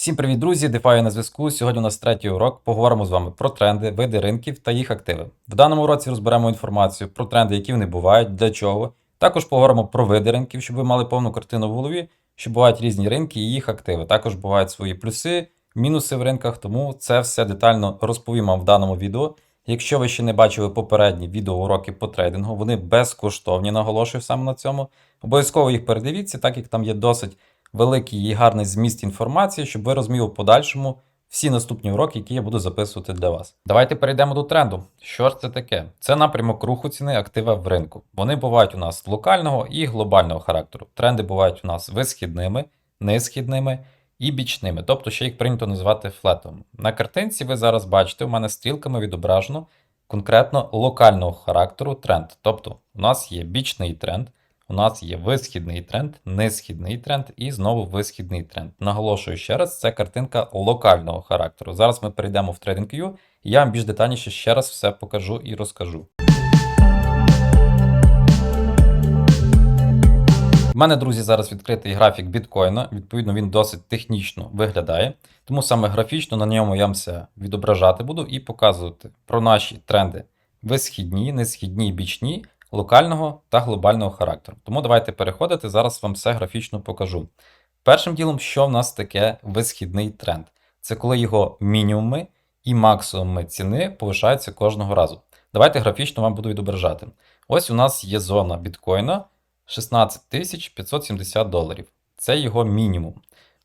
Всім привіт, друзі! DeFi на зв'язку. Сьогодні у нас третій урок. Поговоримо з вами про тренди, види ринків та їх активи. В даному уроці розберемо інформацію про тренди, які вони бувають, для чого. Також поговоримо про види ринків, щоб ви мали повну картину в голові, що бувають різні ринки і їх активи. Також бувають свої плюси, мінуси в ринках, тому це все детально розповім вам в даному відео. Якщо ви ще не бачили попередні відеоуроки по трейдингу, вони безкоштовні, наголошую саме на цьому. Обов'язково їх передивіться, так як там є досить великий і гарний зміст інформації, щоб ви розуміли в подальшому всі наступні уроки, які я буду записувати для вас. Давайте перейдемо до тренду. Що ж це таке? Це напрямок руху ціни актива в ринку. Вони бувають у нас локального і глобального характеру. Тренди бувають у нас висхідними, нисхідними і бічними, тобто ще їх прийнято називати флетом. На картинці ви зараз бачите, у мене стрілками відображено конкретно локального характеру тренд. Тобто у нас є бічний тренд. У нас є висхідний тренд, нисхідний тренд і знову висхідний тренд. Наголошую ще раз, це картинка локального характеру. Зараз ми перейдемо в TradingView і я вам більш детальніше ще раз все покажу і розкажу. У мене, друзі, зараз відкритий графік біткоїна. Відповідно, він досить технічно виглядає. Тому саме графічно на ньому я все відображати буду і показувати про наші тренди висхідні, несхідні бічні локального та глобального характеру. Тому давайте переходити, зараз вам все графічно покажу. Першим ділом, що в нас таке висхідний тренд? Це коли його мінімуми і максимуми ціни повишаються кожного разу. Давайте графічно вам буду відображати. Ось у нас є зона біткоїна 16 570 доларів. Це його мінімум.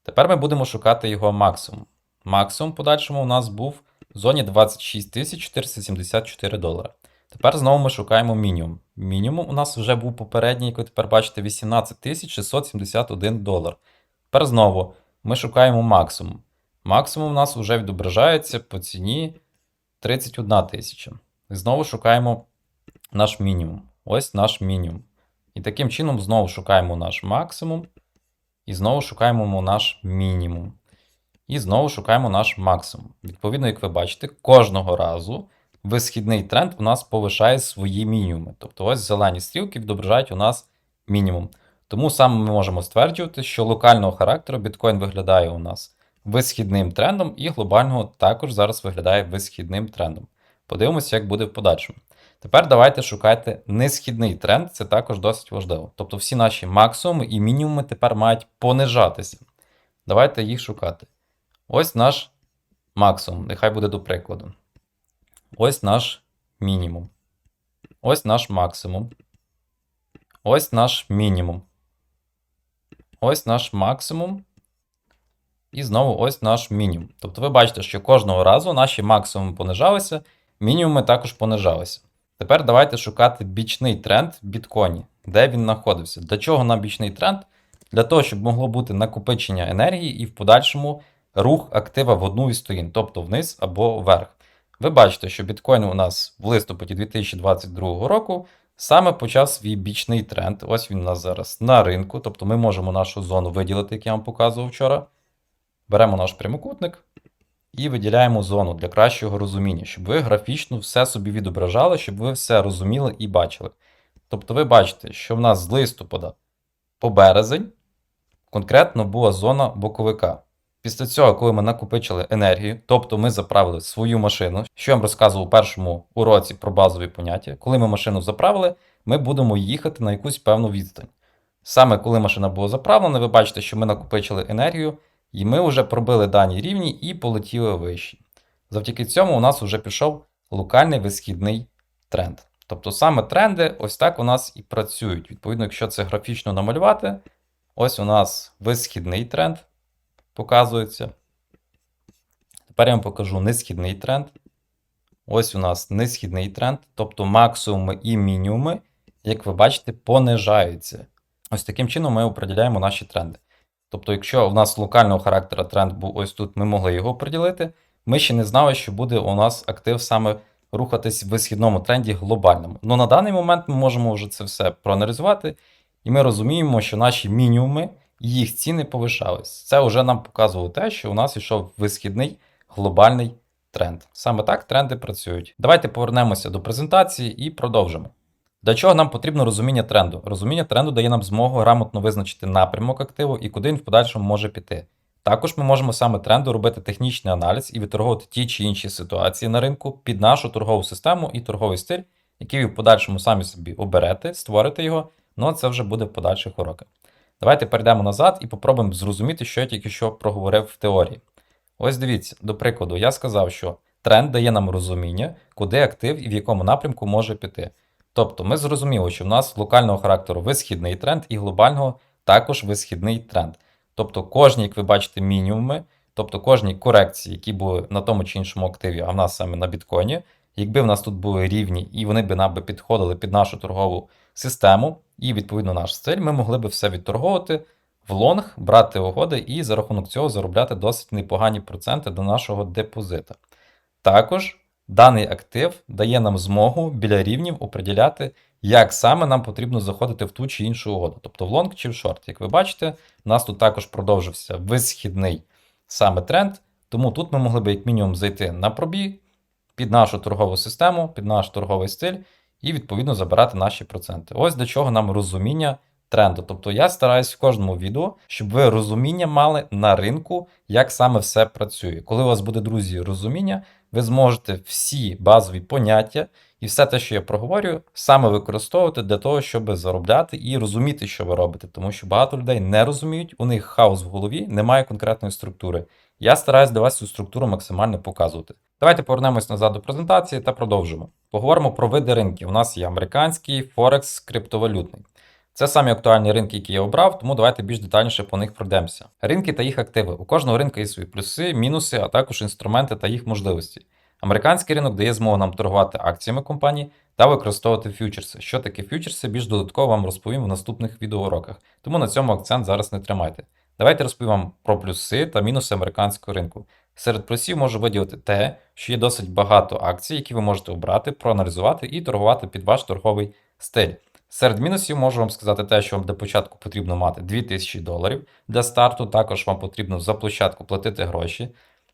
Тепер ми будемо шукати його максимум. Максимум подальшому у нас був в зоні 26 474 долара. Тепер знову ми шукаємо мінімум. Мінімум у нас вже був попередній, як ви тепер бачите, 18 671 долар. Тепер знову ми шукаємо максимум. Максимум у нас вже відображається по ціні 31 тисяча. І знову шукаємо наш мінімум. Ось наш мінімум. І таким чином знову шукаємо наш максимум. І знову шукаємо наш мінімум. І знову шукаємо наш максимум. Відповідно, як ви бачите, кожного разу висхідний тренд у нас повишає свої мінімуми. Тобто ось зелені стрілки відображають у нас мінімум. Тому саме ми можемо стверджувати, що локального характеру біткоін виглядає у нас висхідним трендом, і глобального також зараз виглядає висхідним трендом. Подивимося, як буде в подальшому. Тепер давайте шукайте несхідний тренд, це також досить важливо. Тобто всі наші максимуми і мінімуми тепер мають понижатися. Давайте їх шукати. Ось наш максимум, нехай буде до прикладу. Ось наш мінімум. Ось наш максимум. Ось наш мінімум. Ось наш максимум. І знову ось наш мінімум. Тобто ви бачите, що кожного разу наші максимуми понижалися, мінімуми також понижалися. Тепер давайте шукати бічний тренд в бітконі, де він знаходився. Для чого нам бічний тренд? Для того, щоб могло бути накопичення енергії і в подальшому рух актива в одну із сторін, тобто вниз або вверх. Ви бачите, що біткоін у нас в листопаді 2022 року саме почав свій бічний тренд. Ось він у нас зараз на ринку. Тобто ми можемо нашу зону виділити, як я вам показував вчора. Беремо наш прямокутник і виділяємо зону для кращого розуміння, щоб ви графічно все собі відображали, щоб ви все розуміли і бачили. Тобто ви бачите, що в нас з листопада по березень конкретно була зона боковика. Після цього, коли ми накопичили енергію, тобто ми заправили свою машину, що я вам розказував у першому уроці про базові поняття, коли ми машину заправили, ми будемо їхати на якусь певну відстань. Саме коли машина була заправлена, ви бачите, що ми накопичили енергію, і ми вже пробили дані рівні і полетіли вище. Завдяки цьому у нас вже пішов локальний висхідний тренд. Тобто саме тренди ось так у нас і працюють. Відповідно, якщо це графічно намалювати, ось у нас висхідний тренд показується. Тепер я вам покажу несхідний тренд. Ось у нас несхідний тренд, тобто максимуми і мінімуми, як ви бачите, понижаються. Ось таким чином ми определяємо наші тренди. Тобто, якщо в нас локального характеру тренд був ось тут, ми могли його оприділити, ми ще не знали, що буде у нас актив саме рухатись в висхідному тренді глобальному. Ну на даний момент ми можемо вже це все проаналізувати, і ми розуміємо, що наші мінімуми їх ціни повишались. Це вже нам показувало те, що у нас йшов висхідний глобальний тренд. Саме так тренди працюють. Давайте повернемося до презентації і продовжимо. Для чого нам потрібно розуміння тренду? Розуміння тренду дає нам змогу грамотно визначити напрямок активу і куди він в подальшому може піти. Також ми можемо саме тренду робити технічний аналіз і відторговувати ті чи інші ситуації на ринку під нашу торгову систему і торговий стиль, який ви в подальшому самі собі оберете, створите його, ну а це вже буде в подальших уроках. Давайте перейдемо назад і попробуємо зрозуміти, що я тільки що проговорив в теорії. Ось дивіться, до прикладу, я сказав, що тренд дає нам розуміння, куди актив і в якому напрямку може піти. Тобто ми зрозуміли, що в нас локального характеру висхідний тренд і глобального також висхідний тренд. Тобто кожні, як ви бачите, мінімуми, тобто кожні корекції, які були на тому чи іншому активі, а в нас саме на біткоїні, якби в нас тут були рівні і вони б нам би підходили під нашу торгову систему і відповідно наш стиль, ми могли б все відторговувати в лонг, брати угоди і за рахунок цього заробляти досить непогані проценти до нашого депозита. Також даний актив дає нам змогу біля рівнів оприділяти, як саме нам потрібно заходити в ту чи іншу угоду, тобто в лонг чи в шорт. Як ви бачите, у нас тут також продовжився висхідний саме тренд, тому тут ми могли б як мінімум зайти на пробій під нашу торгову систему, під наш торговий стиль і відповідно забирати наші проценти. Ось до чого нам розуміння тренду. Тобто я стараюсь в кожному відео, щоб ви розуміння мали на ринку, як саме все працює. Коли у вас буде, друзі, розуміння, ви зможете всі базові поняття і все те, що я проговорюю, саме використовувати для того, щоб заробляти і розуміти, що ви робите. Тому що багато людей не розуміють, у них хаос в голові, немає конкретної структури. Я стараюсь для вас цю структуру максимально показувати. Давайте повернемось назад до презентації та продовжимо. Поговоримо про види ринків. У нас є американський, Форекс, криптовалютний. Це самі актуальні ринки, які я обрав, тому давайте більш детальніше по них пройдемося. Ринки та їх активи. У кожного ринку є свої плюси, мінуси, а також інструменти та їх можливості. Американський ринок дає змогу нам торгувати акціями компаній та використовувати фьючерси. Що таке фьючерси, більш додатково вам розповім в наступних відеоуроках, тому на цьому акцент зараз не тримайте. Давайте розповім вам про плюси та мінуси американського ринку. Серед плюсів можу виділити те, що є досить багато акцій, які ви можете обрати, проаналізувати і торгувати під ваш торговий стиль. Серед мінусів можу вам сказати те, що вам для початку потрібно мати 2000 доларів для старту. Також вам потрібно за площадку платити гроші.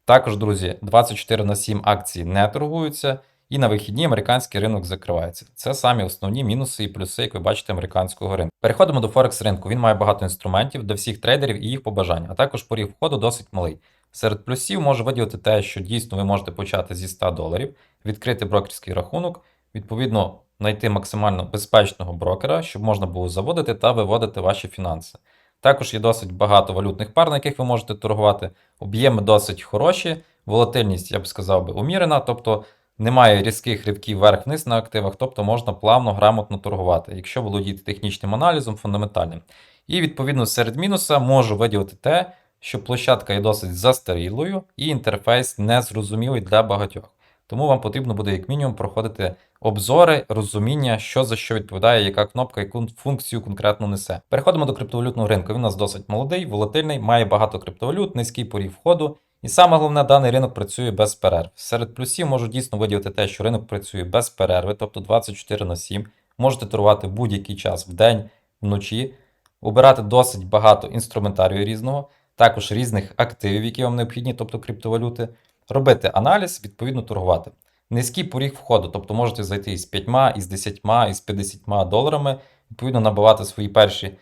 Також, друзі, 24 на 7 акції не торгуються, і на вихідні американський ринок закривається. Це самі основні мінуси і плюси, як ви бачите, американського ринку. Переходимо до Форекс ринку. Він має багато інструментів для всіх трейдерів і їх побажань, а також поріг входу досить малий. Серед плюсів можу виділити те, що дійсно ви можете почати зі 100 доларів, відкрити брокерський рахунок, відповідно знайти максимально безпечного брокера, щоб можна було заводити та виводити ваші фінанси. Також є досить багато валютних пар, на яких ви можете торгувати. Об'єми досить хороші, волатильність, я б сказав би, умірена, тобто немає різких ривків вверх-вниз на активах, тобто можна плавно, грамотно торгувати, якщо володіти технічним аналізом фундаментальним. І відповідно серед мінуса можу виділити те, що площадка є досить застарілою і інтерфейс незрозумілий для багатьох. Тому вам потрібно буде, як мінімум, проходити обзори, розуміння, що за що відповідає, яка кнопка, яку функцію конкретно несе. Переходимо до криптовалютного ринку. Він у нас досить молодий, волатильний, має багато криптовалют, низький поріг входу. І саме головне, даний ринок працює без перерв. Серед плюсів можу дійсно виділити те, що ринок працює без перерви, тобто 24 на 7. Можете торгувати будь-який час в день, вночі, обирати досить багато інструментарію різного, також різних активів, які вам необхідні, тобто криптовалюти робити аналіз, відповідно торгувати. Низький поріг входу, тобто можете зайти із 5, із 10, із 50 доларами, відповідно набивати свої перші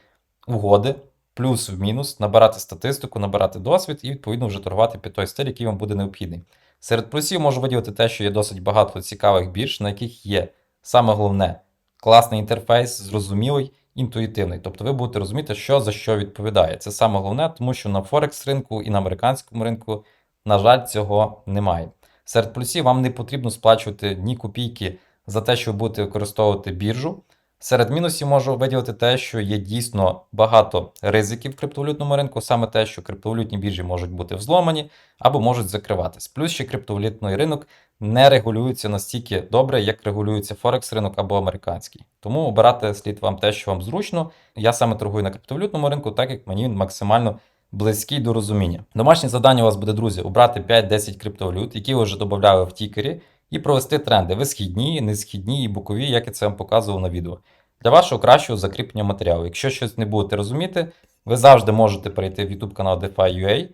угоди, плюс в мінус, набирати статистику, набирати досвід і відповідно вже торгувати під той стиль, який вам буде необхідний. Серед плюсів можу виділити те, що є досить багато цікавих бірж, на яких є саме головне класний інтерфейс, зрозумілий, інтуїтивний. Тобто ви будете розуміти, що за що відповідає. Це саме головне, тому що на Форекс ринку і на американському ринку. На жаль, цього немає. Серед плюсів вам не потрібно сплачувати ні копійки за те, що ви будете використовувати біржу. Серед мінусів можу виділити те, що є дійсно багато ризиків в криптовалютному ринку, саме те, що криптовалютні біржі можуть бути взломані або можуть закриватись. Плюс ще криптовалютний ринок не регулюється настільки добре, як регулюється Форекс ринок або американський. Тому обирати слід вам те, що вам зручно. Я саме торгую на криптовалютному ринку, так як мені він максимально близький до розуміння. Домашнє завдання у вас буде, друзі, обрати 5-10 криптовалют, які ви вже додавали в тікері, і провести тренди висхідні, несхідні і бокові, як я це вам показував на відео. Для вашого кращого закріплення матеріалу. Якщо щось не будете розуміти, ви завжди можете перейти в YouTube канал DeFi.ua,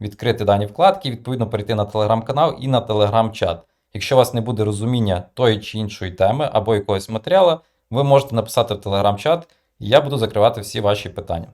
відкрити дані вкладки, відповідно перейти на телеграм-канал і на телеграм-чат. Якщо у вас не буде розуміння тої чи іншої теми або якогось матеріалу, ви можете написати в телеграм-чат, і я буду закривати всі ваші питання.